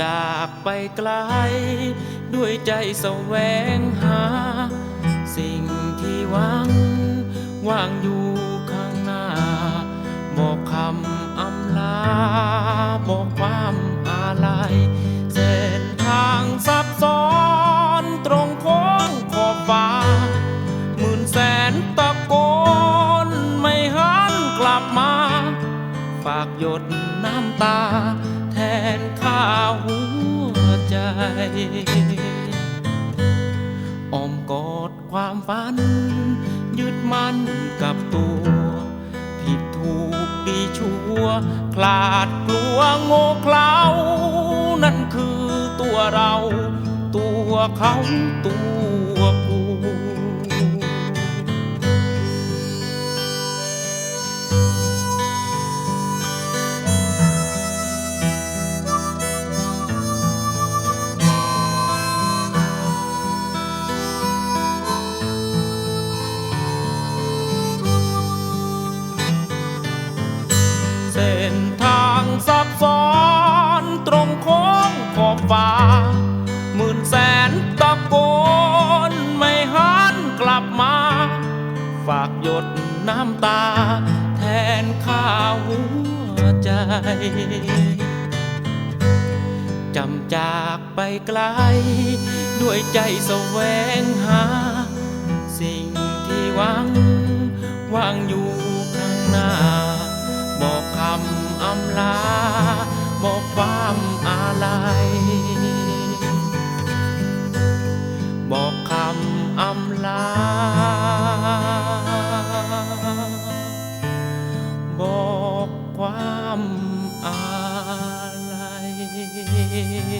จากไปไกล ด้วยใจแสวงหา สิ่งที่หวังวางอยู่ข้างหน้า บอกคำอำลา บอกความอาลัยเส้นทางซับซ้อนตรงโค้งขอบฟ้าหมื่นแสนตะโกน ไม่หันกลับมา ฝากหยดน้ำตา อ้อมกอดความฝัน ยึดมั่นกับตัว ผิดถูกดีชั่ว คลาดกลัวโง่เขลานั่นคือตัวเรา ตัวเขาตัว น้ำตา แทนข้าหัวใจจำจากไปไกล ด้วยใจแสวงหา สิ่งที่หวังวางอยู่ข้างหน้า บอกคำอำลา บอกความอาลัยำอาลัย